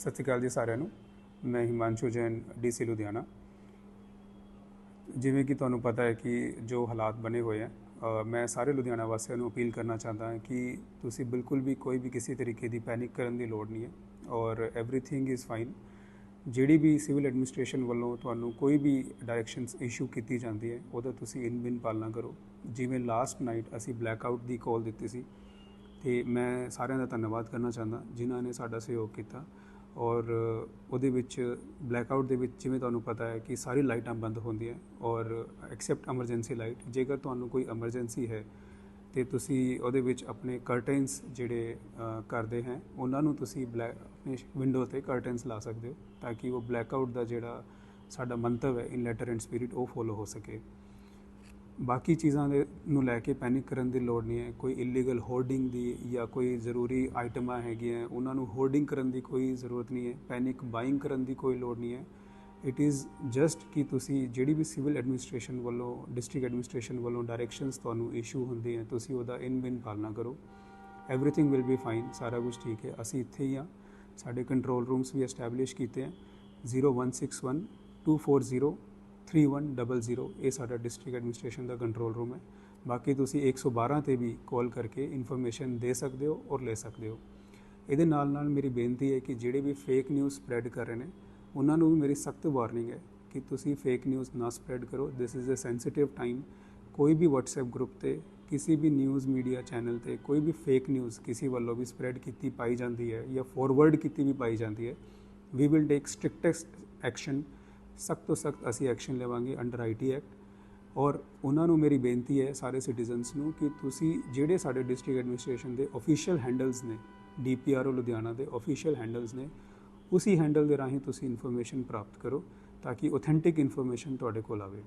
ਸਤਿ ਸ਼੍ਰੀ ਅਕਾਲ ਜੀ ਸਾਰਿਆਂ ਨੂੰ। ਮੈਂ ਹਿਮਾਂਸ਼ੂ ਜੈਨ ਡੀਸੀ ਲੁਧਿਆਣਾ। ਜਿਵੇਂ ਕਿ ਤੁਹਾਨੂੰ ਪਤਾ ਹੈ ਕਿ ਜੋ ਹਾਲਾਤ ਬਣੇ ਹੋਏ ਹੈ ਮੈਂ ਸਾਰੇ ਲੁਧਿਆਣਾ ਵਾਸੀਆਂ ਨੂੰ ਅਪੀਲ ਕਰਨਾ ਚਾਹੁੰਦਾ ਹਾਂ ਕਿ ਤੁਸੀਂ ਬਿਲਕੁਲ ਵੀ ਕੋਈ ਵੀ ਕਿਸੇ ਤਰੀਕੇ ਦੀ ਪੈਨਿਕ ਕਰਨ ਦੀ ਲੋੜ ਨਹੀਂ ਹੈ ਔਰ ਐਵਰੀਥਿੰਗ ਇਜ਼ ਫਾਈਨ ਜਿਹੜੀ ਵੀ ਸਿਵਲ ਐਡਮਿਨਿਸਟ੍ਰੇਸ਼ਨ ਵੱਲੋਂ ਤੁਹਾਨੂੰ ਕੋਈ ਵੀ ਡਾਇਰੈਕਸ਼ਨਸ ਇਸ਼ੂ ਕੀਤੀ ਜਾਂਦੀ ਹੈ, ਉਹਦਾ ਤੁਸੀਂ ਇਨ ਬਿਨ ਪਾਲਣਾ ਕਰੋ। ਜਿਵੇਂ ਲਾਸਟ ਨਾਈਟ ਅਸੀਂ ਬਲੈਕ ਆਊਟ ਦੀ ਕਾਲ ਦਿੱਤੀ ਸੀ, ਤੇ ਮੈਂ ਸਾਰਿਆਂ ਦਾ ਧੰਨਵਾਦ ਕਰਨਾ ਚਾਹੁੰਦਾ, ਜਿਨ੍ਹਾਂ ਨੇ ਸਾਡਾ ਸਹਿਯੋਗ ਕੀਤਾ। ਔਰ ਉਹਦੇ ਵਿੱਚ ਬਲੈਕ ਆਊਟ ਦੇ ਵਿੱਚ ਜਿਵੇਂ ਤੁਹਾਨੂੰ ਪਤਾ ਹੈ ਕਿ ਸਾਰੀ ਲਾਈਟਾਂ ਬੰਦ ਹੁੰਦੀਆਂ ਔਰ ਐਕਸੈਪਟ ਐਮਰਜੈਂਸੀ ਲਾਈਟ ਜੇਕਰ ਤੁਹਾਨੂੰ ਕੋਈ ਐਮਰਜੈਂਸੀ ਹੈ ਤੇ ਤੁਸੀਂ ਉਹਦੇ ਵਿੱਚ ਆਪਣੇ ਕਰਟਨਸ ਜਿਹੜੇ ਕਰਦੇ ਹੈ, ਉਹਨਾਂ ਨੂੰ ਤੁਸੀਂ ਬਲੈਕ ਆਪਣੇ ਵਿੰਡੋ ਤੇ ਕਰਟਨਸ ਲਾ ਸਕਦੇ ਹੋ ਤਾਂ ਕਿ ਉਹ ਬਲੈਕ ਆਊਟ ਦਾ ਜਿਹੜਾ ਸਾਡਾ ਮੰਤਵ ਹੈ ਇਨ ਲੈਟਰ ਐਂਡ ਸਪਿਰਿਟ ਉਹ ਫੋਲੋ ਹੋ ਸਕੇ। ਬਾਕੀ ਚੀਜ਼ਾਂ ਦੇ ਨੂੰ ਲੈ ਕੇ ਪੈਨਿਕ ਕਰਨ ਦੀ ਲੋੜ ਨਹੀਂ ਹੈ। ਕੋਈ ਇਲੀਗਲ ਹੋਰਡਿੰਗ ਦੀ ਜਾਂ ਕੋਈ ਜ਼ਰੂਰੀ ਆਈਟਮਾਂ ਹੈਗੀਆਂ, ਉਹਨਾਂ ਨੂੰ ਹੋਰਡਿੰਗ ਕਰਨ ਦੀ ਕੋਈ ਜ਼ਰੂਰਤ ਨਹੀਂ ਹੈ। ਪੈਨਿਕ ਬਾਇੰਗ ਕਰਨ ਦੀ ਕੋਈ ਲੋੜ ਨਹੀਂ ਹੈ। ਇਟ ਇਜ਼ ਜਸਟ ਕਿ ਤੁਸੀਂ ਜਿਹੜੀ ਵੀ ਸਿਵਲ ਐਡਮਿਨਿਸਟ੍ਰੇਸ਼ਨ ਵੱਲੋਂ ਡਿਸਟ੍ਰਿਕਟ ਐਡਮਿਨਿਸਟ੍ਰੇਸ਼ਨ ਵੱਲੋਂ ਡਾਇਰੈਕਸ਼ਨਸ ਤੁਹਾਨੂੰ ਇਸ਼ੂ ਹੁੰਦੇ ਹੈ ਤੁਸੀਂ ਉਹਦਾ ਇਨ ਬਿਨ ਪਾਲਣਾ ਕਰੋ। ਐਵਰੀਥਿੰਗ ਵਿਲ ਬੀ ਫਾਈਨ ਸਾਰਾ ਕੁਝ ਠੀਕ ਹੈ। ਅਸੀਂ ਇੱਥੇ ਹੀ ਆ ਸਾਡੇ ਕੰਟਰੋਲ ਰੂਮਸ ਵੀ ਐਸਟੈਬਲਿਸ਼ ਕੀਤੇ ਹੈ। 0161 240 3100 ਇਹ ਸਾਡਾ ਡਿਸਟ੍ਰਿਕਟ ਐਡਮਿਨਿਸਟ੍ਰੇਸ਼ਨ ਦਾ ਕੰਟਰੋਲ ਰੂਮ ਹੈ। ਬਾਕੀ ਤੁਸੀਂ 112 ਤੇ ਵੀ ਕਾਲ ਕਰਕੇ ਇਨਫੋਰਮੇਸ਼ਨ ਦੇ ਸਕਦੇ ਹੋ ਔਰ ਲੈ ਸਕਦੇ ਹੋ। ਇਹਦੇ ਨਾਲ ਨਾਲ ਮੇਰੀ ਬੇਨਤੀ ਹੈ ਕਿ ਜਿਹੜੇ ਵੀ ਫੇਕ ਨਿਊਜ਼ ਸਪਰੈਡ ਕਰ ਰਹੇ ਨੇ, ਉਹਨਾਂ ਨੂੰ ਵੀ ਮੇਰੀ ਸਖਤ ਵਾਰਨਿੰਗ ਹੈ ਕਿ ਤੁਸੀਂ ਫੇਕ ਨਿਊਜ਼ ਨਾ ਸਪਰੈਡ ਕਰੋ। This is a sensitive time ਕੋਈ ਵੀ WhatsApp ਗਰੁੱਪ ਤੇ, ਕਿਸੇ ਵੀ ਨਿਊਜ਼ ਮੀਡੀਆ ਚੈਨਲ ਤੇ, ਕੋਈ ਵੀ ਫੇਕ ਨਿਊਜ਼ ਕਿਸੇ ਵੱਲੋਂ ਵੀ ਸਪਰੈਡ ਕੀਤੀ ਪਾਈ ਜਾਂਦੀ ਹੈ ਜਾਂ ਫੋਰਵਰਡ ਕੀਤੀ ਵੀ ਪਾਈ ਜਾਂਦੀ ਹੈ ਵੀ ਵਿਲ ਟੇਕ ਸਟ੍ਰਿਕਟੈਸਟ ਐਕਸ਼ਨ ਸਖਤ ਤੋਂ ਸਖਤ ਅਸੀਂ ਐਕਸ਼ਨ ਲਵਾਂਗੇ ਅੰਡਰ ਆਈਟੀ ਐਕਟ। ਔਰ ਉਹਨਾਂ ਨੂੰ ਮੇਰੀ ਬੇਨਤੀ ਹੈ ਸਾਰੇ ਸਿਟੀਜ਼ਨਸ ਨੂੰ ਕਿ ਤੁਸੀਂ ਜਿਹੜੇ ਸਾਡੇ ਡਿਸਟ੍ਰਿਕਟ ਐਡਮਿਨਿਸਟ੍ਰੇਸ਼ਨ ਦੇ ਅਫੀਸ਼ੀਅਲ ਹੈਂਡਲਸ ਨੇ ਡੀਪੀਆਰਓ ਲੁਧਿਆਣਾ ਦੇ ਅਫੀਸ਼ੀਅਲ ਹੈਂਡਲਸ ਨੇ, ਉਸੇ ਹੈਂਡਲ ਦੇ ਰਾਹੀਂ ਤੁਸੀਂ ਇਨਫੋਰਮੇਸ਼ਨ ਪ੍ਰਾਪਤ ਕਰੋ ਤਾਂ ਕਿ ਆਥੈਂਟਿਕ ਇਨਫੋਰਮੇਸ਼ਨ ਤੁਹਾਡੇ ਕੋਲ ਆਵੇ।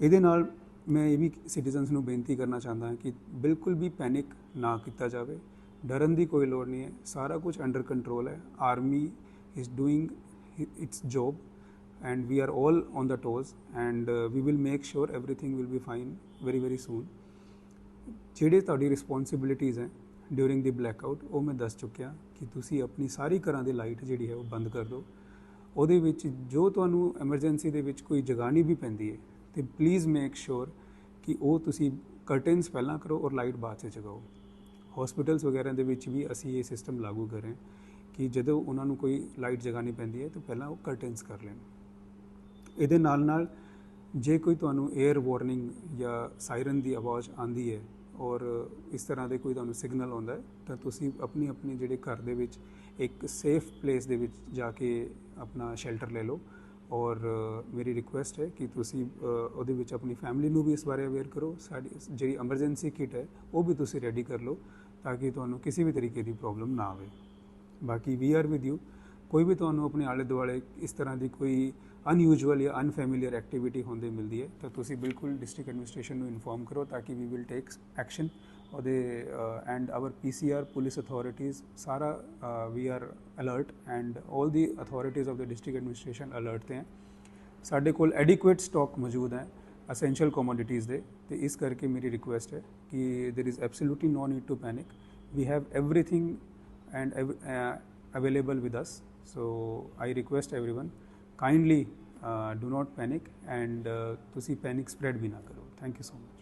ਇਹਦੇ ਨਾਲ ਮੈਂ ਇਹ ਵੀ ਸਿਟੀਜ਼ਨਸ ਨੂੰ ਬੇਨਤੀ ਕਰਨਾ ਚਾਹੁੰਦਾ ਹਾਂ ਕਿ ਬਿਲਕੁਲ ਵੀ ਪੈਨਿਕ ਨਾ ਕੀਤਾ ਜਾਵੇ। ਡਰਨ ਦੀ ਕੋਈ ਲੋੜ ਨਹੀਂ ਹੈ। ਸਾਰਾ ਕੁਝ ਅੰਡਰ ਕੰਟਰੋਲ ਹੈ। Army is doing its job and we are all on the toes and uh, we will make sure everything will be fine very very soon. ਜਿਹੜੇ ਤੁਹਾਡੀ ਰਿਸਪੌਂਸਿਬਿਲਿਟੀਆਂ ਹੈ ਡਿਊਰਿੰਗ ਦੀ ਬਲੈਕਆਊਟ ਉਹ ਮੈਂ ਦੱਸ ਚੁੱਕਿਆ ਕਿ ਤੁਸੀਂ ਆਪਣੀ ਸਾਰੀ ਘਰਾਂ ਦੀ ਲਾਈਟ ਜਿਹੜੀ ਹੈ ਉਹ ਬੰਦ ਕਰ ਦਿਓ। ਉਹਦੇ ਵਿੱਚ ਜੋ ਤੁਹਾਨੂੰ ਐਮਰਜੈਂਸੀ ਦੇ ਵਿੱਚ ਕੋਈ ਜਗਾਣੀ ਵੀ ਪੈਂਦੀ ਹੈ ਤੇ ਪਲੀਜ਼ ਮੇਕ ਸ਼ੋਰ ਕਿ ਉਹ ਤੁਸੀਂ ਕਰਟਨਸ ਪਹਿਲਾਂ ਕਰੋ ਔਰ ਲਾਈਟ ਬਾਅਦ 'ਚ ਜਗਾਓ। ਹਸਪੀਟਲਸ ਵਗੈਰਾ ਦੇ ਵਿੱਚ ਵੀ ਅਸੀਂ ਇਹ ਸਿਸਟਮ ਲਾਗੂ ਕਰ ਰਹੇ ਹਾਂ ਕਿ ਜਦੋਂ ਉਹਨਾਂ ਨੂੰ ਕੋਈ ਲਾਈਟ ਜਗਾਣੀ ਪੈਂਦੀ ਹੈ ਤਾਂ ਪਹਿਲਾਂ ਉਹ ਕਰਟਨਸ ਕਰ ਲੈਣ। ਇਹਦੇ ਨਾਲ ਨਾਲ ਜੇ ਕੋਈ ਤੁਹਾਨੂੰ 에ਅਰ ਵਾਰਨਿੰਗ ਜਾਂ ਸਾਇਰਨ ਦੀ ਆਵਾਜ਼ ਆਂਦੀ ਹੈ ਔਰ ਇਸ ਤਰ੍ਹਾਂ ਦੇ ਕੋਈ ਤੁਹਾਨੂੰ ਸਿਗਨਲ ਆਉਂਦਾ ਹੈ, ਤਾਂ ਤੁਸੀਂ ਆਪਣੀ ਆਪਣੀ ਜਿਹੜੇ ਘਰ ਦੇ ਵਿੱਚ ਇੱਕ ਸੇਫ ਪਲੇਸ ਦੇ ਵਿੱਚ ਜਾ ਕੇ ਆਪਣਾ ਸ਼ੈਲਟਰ ਲੈ ਲਓ ਔਰ ਮੇਰੀ ਰਿਕੁਐਸਟ ਹੈ ਕਿ ਤੁਸੀਂ ਉਹਦੇ ਵਿੱਚ ਆਪਣੀ ਫੈਮਿਲੀ ਨੂੰ ਵੀ ਇਸ ਬਾਰੇ ਅਵੇਅਰ ਕਰੋ, ਸਾਡੀ ਜਿਹੜੀ ਐਮਰਜੈਂਸੀ ਕਿਟ ਹੈ, ਉਹ ਵੀ ਤੁਸੀਂ ਰੈਡੀ ਕਰ ਲਓ ਤਾਂ ਕਿ ਤੁਹਾਨੂੰ ਕਿਸੇ ਵੀ ਤਰੀਕੇ ਦੀ ਪ੍ਰੋਬਲਮ ਨਾ ਆਵੇ। ਬਾਕੀ ਵੀ ਆਰ ਵਿਦ ਯੂ ਕੋਈ ਵੀ ਤੁਹਾਨੂੰ ਆਪਣੇ ਆਲੇ ਦੁਆਲੇ ਇਸ ਤਰ੍ਹਾਂ ਦੀ ਕੋਈ ਅਨਯੂਜੂਅਲ ਜਾਂ ਅਨਫੈਮਿਲੀਅਰ ਐਕਟੀਵਿਟੀ ਹੁੰਦੀ ਮਿਲਦੀ ਹੈ ਤਾਂ ਤੁਸੀਂ ਬਿਲਕੁਲ ਡਿਸਟ੍ਰਿਕਟ ਐਡਮਿਨਿਸਟ੍ਰੇਸ਼ਨ ਨੂੰ ਇਨਫੋਰਮ ਕਰੋ ਤਾਂ ਕਿ ਵੀ ਵਿਲ ਟੇਕ ਐਕਸ਼ਨ ਉਹਦੇ and our PCR police authorities ਸਾਰਾ we are alert and 올 the authorities of the district administration alert ਤੇ ਹੈ ਸਾਡੇ ਕੋਲ ਐਡਿਕੁਏਟ ਸਟਾਕ ਮੌਜੂਦ ਹੈ ਅਸੈਂਸ਼ੀਅਲ ਕਮੋਡਿਟੀਜ਼ ਦੇ ਤੇ ਇਸ ਕਰਕੇ ਮੇਰੀ ਰਿਕੁਐਸਟ ਹੈ ਕਿ there is absolutely no need to panic. We have everything and ev- uh, available with us. So, I request everyone kindly uh, do not panic and uh, to see panic spread bhi na karo. Thank you so much.